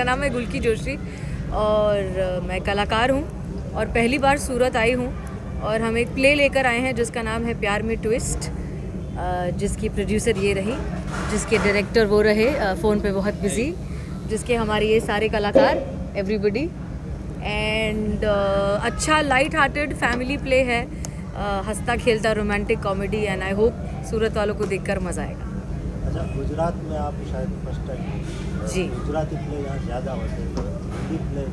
मेरा नाम है गुलकी जोशी और मैं कलाकार हूँ और पहली बार सूरत आई हूँ और हम एक प्ले लेकर आए हैं जिसका नाम है प्यार में ट्विस्ट जिसकी प्रोड्यूसर ये रही, जिसके डायरेक्टर वो रहे फ़ोन पे बहुत बिज़ी, जिसके हमारे ये सारे कलाकार एवरीबडी एंड अच्छा लाइट हार्टेड फैमिली प्ले है हंसता खेलता romantic comedy and I hope Surat वालों को देखकर मज़ा आएगा। अच्छा गुजरात में आप शायद फ़र्स्ट टाइम जी। गुजराती प्ले यहाँ ज़्यादा होते हैं तो हिंदी प्ले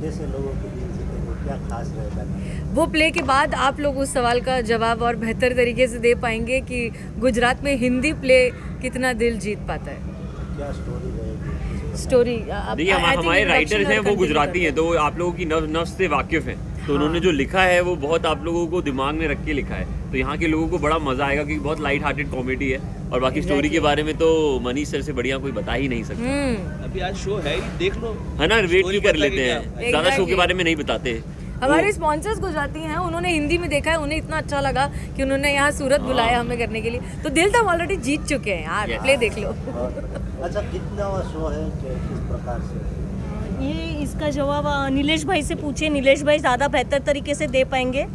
कैसे लोगों के दिल जीतेंगे क्या खास रहेगा वो प्ले के बाद आप लोग उस सवाल का जवाब और बेहतर तरीके से दे पाएँगे कि गुजरात में हिंदी प्ले कितना दिल जीत पाता है। क्या स्टोरी रहेगी? स्टोरी देखिए हम- हमारे राइटर्स हैं वो गुजराती हैं तो आप लोगों की नव नफ्स से वाकिफ हैं। तो उन्होंने जो लिखा है वो बहुत आप लोगों को दिमाग में रख के लिखा है। तो यहाँ के लोगों को बड़ा मज़ा आएगा क्योंकि बहुत लाइट हार्टेड कॉमेडी है और बाकी स्टोरी के बारे में तो मनीष सर से बढ़िया कोई बता ही नहीं सकता। हम्म। अभी आज शो है ही देख लो। है ना? वेट भी कर लेते हैं? ज़्यादा शो के बारे में नहीं बताते। हमारे स्पॉन्सर्स गुजराती हैं उन्होंने हिंदी में देखा है उन्हें इतना अच्छा लगा कि उन्होंने यहाँ सूरत बुलाया हमें करने के लिए। तो दिल तो हम ऑलरेडी जीत चुके हैं यार। प्ले देख लो। अच्छा कितना शो है? किस प्रकार से? ये इसका जवाब नीलेश भाई से पूछे नीलेश भाई ज़्यादा बेहतर तरीके से दे पाएँगे।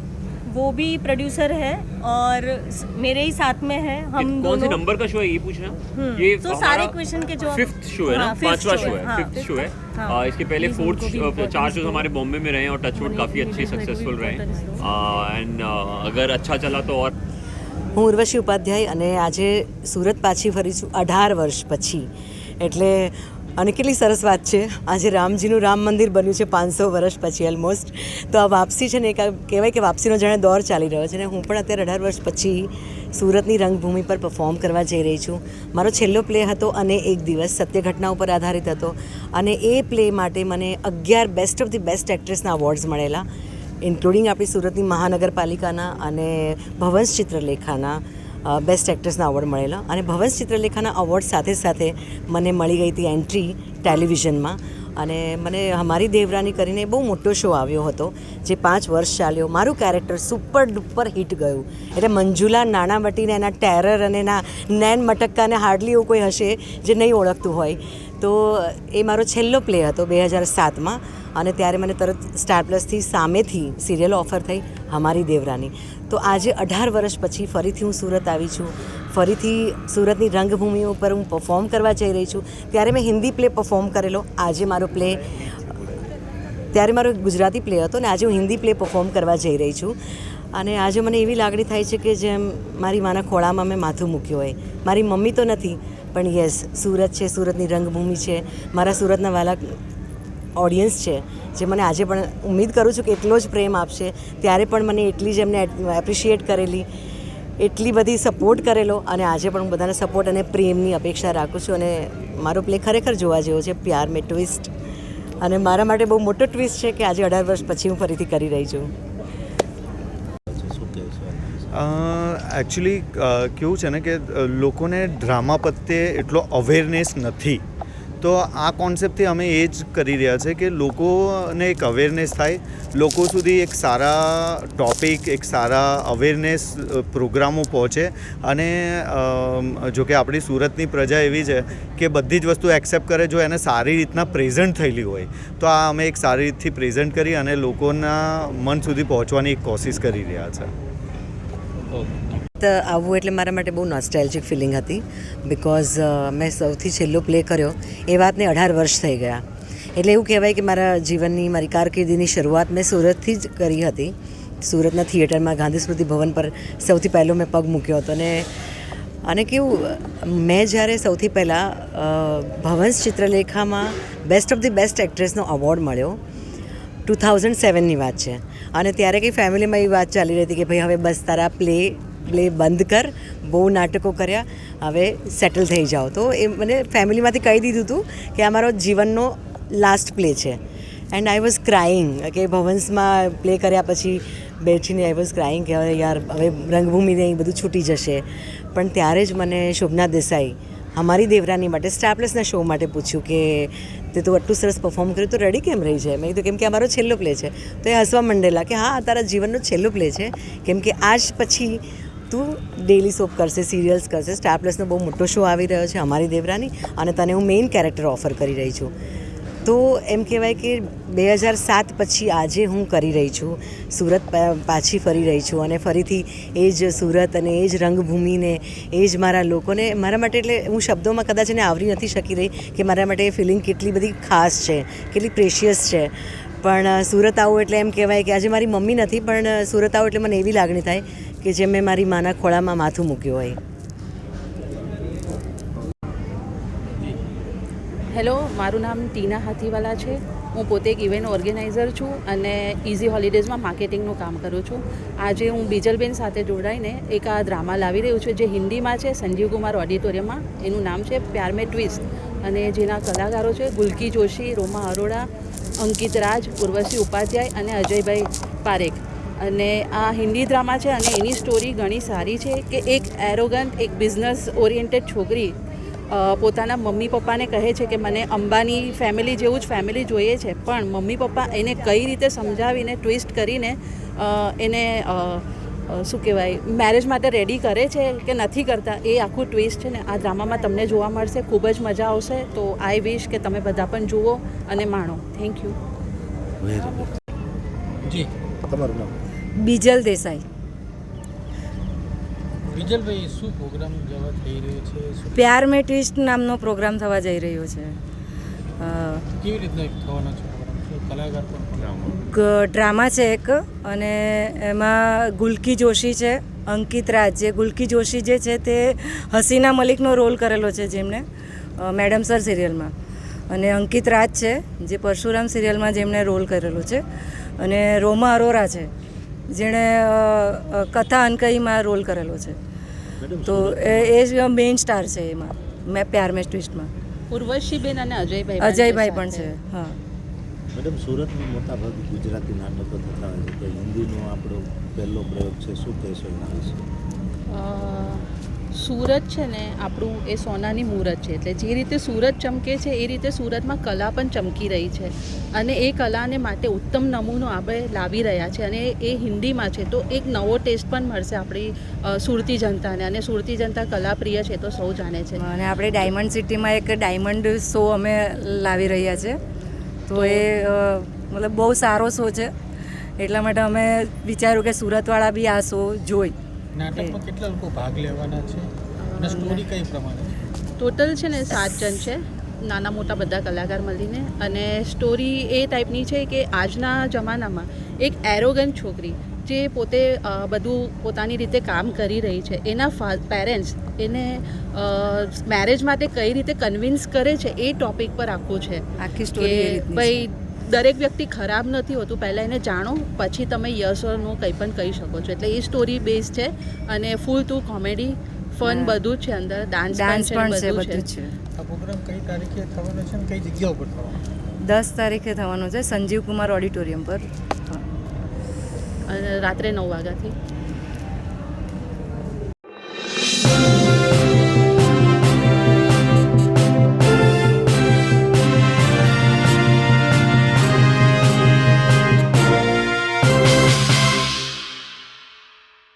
वो भी प्रोड्यूसर है और स- मेरे ही साथ में है हम कौन से दोनों नंबर का शो है ये पूछ रहे हैं हम्म, ये तो सारे क्वेश्चन के जवाब फिफ्थ शो है ना हाँ, fifth पांचवा show शो है, है हाँ, फिफ्थ शो है हाँ। आ, इसके पहले Please फोर्थ उनको भी importance चार शोज दो। हमारे बॉम्बे में रहे हैं और टचवुड काफी उन्हें अच्छे भी सक्सेसफुल रहे importance दो। एंड अगर अच्छा चला तो और હું ઉર્વશી ઉપાધ્યાય અને આજે સુરત પાછી ફરી છું અઢાર વર્ષ પછી એટલે અને કેટલી સરસ વાત છે. આજે રામજીનું રામ મંદિર બન્યું છે પાંચસો વર્ષ પછી ઓલમોસ્ટ તો આ વાપસી છે ને એક કહેવાય કે વાપસીનો જાણે દોર ચાલી રહ્યો છે ને હું પણ અત્યારે અઢાર વર્ષ પછી સુરતની રંગભૂમિ પર પરફોર્મ કરવા જઈ રહી છું. મારો છેલ્લો પ્લે હતો અને એક દિવસ સત્ય ઘટના ઉપર આધારિત હતો અને એ પ્લે માટે મને અગિયાર બેસ્ટ ઓફ ધી બેસ્ટ એક્ટ્રેસના અવોર્ડ્સ મળેલા ઇન્ક્લુડિંગ આપણી સુરતની મહાનગરપાલિકાના અને ભવંશ ચિત્રલેખાના. બેસ્ટ એક્ટ્રેસના અવોર્ડ મળેલો. અને ભવંશ ચિત્રલેખાના અવોર્ડ સાથે સાથે મને મળી ગઈ હતી એન્ટ્રી ટેલિવિઝનમાં અને મને હમારી દેવરાની કરીને બહુ મોટો શો આવ્યો હતો, જે પાંચ વર્ષ ચાલ્યો. મારું કેરેક્ટર સુપર ડુપર હિટ ગયું. એટલે મંજુલા નાણાવટીને એના ટેરર અને એના નેન મટક્કાને હાર્ડલી એવું કોઈ હશે જે નહીં ઓળખતું હોય. તો એ મારો છેલ્લો પ્લે હતો બે હજાર સાતમાં અને ત્યારે મને તરત સ્ટાર પ્લસથી સામેથી સિરિયલ ઓફર થઈ હમારી દેવરાની. તો આજે અઢાર વર્ષ પછી ફરીથી હું સુરત આવી છું. ફરીથી સુરતની રંગભૂમિ ઉપર હું પરફોર્મ કરવા જઈ રહી છું. ત્યારે મેં હિન્દી પ્લે પરફોર્મ કરેલો. આજે મારો પ્લે ત્યારે મારો ગુજરાતી પ્લે હતો ને આજે હું હિન્દી પ્લે પરફોર્મ કરવા જઈ રહી છું. અને આજે મને એવી લાગણી થાય છે કે જેમ મારી માના ખોળામાં મેં માથું મૂક્યું હોય. મારી મમ્મી તો નથી પણ યસ, સુરત છે, સુરતની રંગભૂમિ છે. મારા સુરતના વાલા ઓડિયન્સ છે, જે મને આજે પણ ઉમ્મીદ કરું છું કે એટલો જ પ્રેમ આપશે. ત્યારે પણ મને એટલી જ એમને એપ્રિશિએટ કરેલી, એટલી બધી સપોર્ટ કરેલો અને આજે પણ હું બધાના સપોર્ટ અને પ્રેમની અપેક્ષા રાખું છું. અને મારો પ્લે ખરેખર જોવા જેવો છે, પ્યાર મેં ટ્વિસ્ટ અને મારા માટે બહુ મોટો ટ્વિસ્ટ છે કે આજે અઢાર વર્ષ પછી હું ફરીથી કરી રહી છું. એકચ્યુઅલી કેવું છે ને કે લોકોને ડ્રામા પ્રત્યે એટલો અવેરનેસ નથી. તો આ કોન્સેપ્ટથી અમે એ જ કરી રહ્યા છે કે લોકોને એક અવેરનેસ થાય. લોકો સુધી એક સારા ટોપિક એક સારા અવેરનેસ પ્રોગ્રામો પહોંચે. અને જો કે આપણી સુરતની પ્રજા એવી છે કે બધી જ વસ્તુ એક્સેપ્ટ કરે જો એને સારી રીતના પ્રેઝન્ટ થયેલી હોય. તો આ અમે એક સારી રીતથી પ્રેઝન્ટ કરી અને લોકોના મન સુધી પહોંચવાની એક કોશિશ કરી રહ્યા છે. આવવું એટલે મારા માટે બહુ નોસ્ટેલ્જિક ફિલિંગ હતી બિકોઝ મેં સૌથી છેલ્લો પ્લે કર્યો એ વાતને અઢાર વર્ષ થઈ ગયા. એટલે એવું કહેવાય કે મારા જીવનની, મારી કારકિર્દીની શરૂઆત મેં સુરતથી જ કરી હતી. સુરતના થિયેટરમાં ગાંધી સ્મૃતિ ભવન પર સૌથી પહેલો મેં પગ મૂક્યો હતો અને અને કેવું, મેં જ્યારે સૌથી પહેલાં ભવંસ ચિત્રલેખામાં બેસ્ટ ઓફ ધી બેસ્ટ એક્ટ્રેસનો અવોર્ડ મળ્યો ટુ થાઉઝન્ડ સેવનની વાત છે. અને ત્યારે કંઈ ફેમિલીમાં એવી વાત ચાલી રહી હતી કે ભાઈ હવે બસ તારા પ્લે પ્લે બંધ કર, બહુ નાટકો કર્યા, હવે સેટલ થઈ જાઓ. તો એ મને ફેમિલીમાંથી કહી દીધું હતું કે આ મારો જીવનનો લાસ્ટ પ્લે છે. એન્ડ આઈ વોઝ ક્રાઇંગ કે ભવન્સમાં પ્લે કર્યા પછી બેઠીને આઈ વોઝ ક્રાઇંગ કે હવે યાર, હવે રંગભૂમિને એ બધું છૂટી જશે. પણ ત્યારે જ મને શોભના દેસાઈ અમારી દેવરાની માટે સ્ટારપ્લસના શો માટે પૂછ્યું કે, તે તું આટલું સરસ પરફોર્મ કર્યું, તો રેડી કેમ રહી જાય મેં કીધું, કેમ કે અમારો છેલ્લો પ્લે છે. તો એ હસવા મંડેલા કે, હા તારા જીવનનો છેલ્લો પ્લે છે. કેમ કે આજ પછી તું ડેલી સોપ કરશે સિરિયલ્સ કરશે. સ્ટાર પ્લસનો બહુ મોટો શો આવી રહ્યો છે અમારી દેવરાની અને તને હું મેઇન કેરેક્ટર ઓફર કરી રહી છું. તો એમ કહેવાય કે બે હજાર સાત પછી આજે હું કરી રહી છું. સુરત પાછી ફરી રહી છું અને ફરીથી એ જ સુરત અને એ જ રંગભૂમિને એ જ મારા લોકોને મારા માટે એટલે હું શબ્દોમાં કદાચ એને આવરી નથી શકી રહી કે મારા માટે એ ફિલિંગ કેટલી બધી ખાસ છે, કેટલી પ્રેશિયસ છે. પણ સુરત આવું એટલે એમ કહેવાય કે આજે મારી મમ્મી નથી પણ સુરત આવું એટલે મને એવી લાગણી થાય કે જે મેં મારી માના ખોળામાં માથું મૂક્યું હોય. હેલો, મારું નામ ટીના હાથીવાલા છે. હું પોતે એક ઇવેન્ટ ઓર્ગેનાઇઝર છું અને ઇઝી હોલિડેઝમાં માર્કેટિંગનું કામ કરું છું. આજે હું બીજલબેન સાથે જોડાઈને એક આ ડ્રામા લાવી રહ્યું છું જે હિન્દીમાં છે, સંજીવ કુમાર ઓડિટોરિયમમાં એનું નામ છે પ્યાર મેં ટ્વિસ્ટ અને જેના કલાકારો છે ગુલકી જોશી, રોમા અરોડા, અંકિત રાજ, ઉર્વશી ઉપાધ્યાય અને અજયભાઈ પારેખ. અને આ હિન્દી ડ્રામા છે અને એની સ્ટોરી ઘણી સારી છે કે એક એરોગન્ટ એક બિઝનેસ ઓરિએન્ટેડ છોકરી પોતાના મમ્મી પપ્પાને કહે છે કે મને અંબાની ફેમિલી જેવું જ ફેમિલી જોઈએ છે પણ મમ્મી પપ્પા એને કઈ રીતે સમજાવીને ટ્વિસ્ટ કરીને એને શું કહેવાય મેરેજ માટે રેડી કરે છે કે નથી કરતા એ આખું ટ્વિસ્ટ છે ને આ ડ્રામામાં તમને જોવા મળશે ખૂબ જ મજા આવશે. તો આઈ વિશ કે તમે બધા પણ જુઓ અને માણો. થેન્ક યુ જી. તમારું નામ? બીજલ દેસાઈ. વિજલભાઈ શું પ્રોગ્રામ જવા થઈ રહ્યો છે? પ્યાર મે ટ્વિસ્ટ નામનો પ્રોગ્રામ થવા જઈ રહ્યો છે. કેવી રીતના થવાનો છે કલાકાર પણ ડ્રામા. છે એક અને એમાં ગુલકી જોશી છે અંકિત રાજ જે ગુલકી જોશી જે છે તે હસીના મલિકનો રોલ કરેલો છે જેમણે મેડમ સર સિરિયલમાં. અને અંકિત રાજ છે જે પરશુરામ સિરિયલમાં જેમણે રોલ કરેલો છે. અને રોમા અરોરા છે. જેણે કથા અનકઈમાં રોલ કરેલો છે. તો એ એ જ મેઇન સ્ટાર છે એમાં. મેં પ્યાર મેં ટ્વિસ્ટમાં. ઉર્વશીબેન અને અજયભાઈ અજયભાઈ પણ છે હા. મેડમ સુરતમાં મોટા ભાગે ગુજરાતી નાટકો થતા હોય છે. તો હિન્દીનો આપણો પહેલો પ્રયોગ છે શું કહેશો એના વિશે? સુરત છે ને, આપણું એ સોનાની મૂરત છે. એટલે જે રીતે સુરત ચમકે છે, એ રીતે સુરતમાં કલા પણ ચમકી રહી છે. અને એ કલાને માટે ઉત્તમ નમૂનો આપણે લાવી રહ્યા છે. અને એ હિન્દીમાં છે, તો એક નવો ટેસ્ટ પણ મળશે આપણી સુરતી જનતાને. અને સુરતી જનતા કલાપ્રિય છે તો સૌ જાણે છે. અને આપણે ડાયમંડ સિટીમાં એક ડાયમંડ શો અમે લાવી રહ્યા છે. તો એ મતલબ બહુ સારો શો છે. એટલા માટે અમે વિચાર્યું કે સુરતવાળા બી આ શો જોઈ. નાટકમાં કેટલા લોકો ભાગ લેવાના છે? અને સ્ટોરી કઈ પ્રમાણે? ટોટલ છે ને સાત જણ છે. નાના મોટા બધા કલાકાર મળીને. અને સ્ટોરી એ ટાઈપની છે કે આજના જમાનામાં એક એરોગન છોકરી જે પોતે બધું પોતાની રીતે કામ કરી રહી છે. એના પેરેન્ટ્સ એને મેરેજ માટે કઈ રીતે કન્વિન્સ કરે છે એ ટોપિક પર આખું છે આખી સ્ટોરી ભાઈ દરેક વ્યક્તિ ખરાબ નથી હોતું પહેલાં એને જાણો પછી તમે યસ ઓર નો કંઈ પણ કહી શકો છો. એટલે એ સ્ટોરી બેઝ છે અને ફૂલ ટુ કોમેડી ફન બધું જ છે અંદર. ડાન્સ ડાન્સ પણ છે બધું છે જ છે. આ પ્રોગ્રામ કઈ તારીખે થવાનો છે અને કઈ જગ્યા ઉપર થવાનો? દસ તારીખે થવાનું છે સંજીવ કુમાર ઓડિટોરિયમ પર. હા. અને રાત્રે નવ વાગ્યાથી.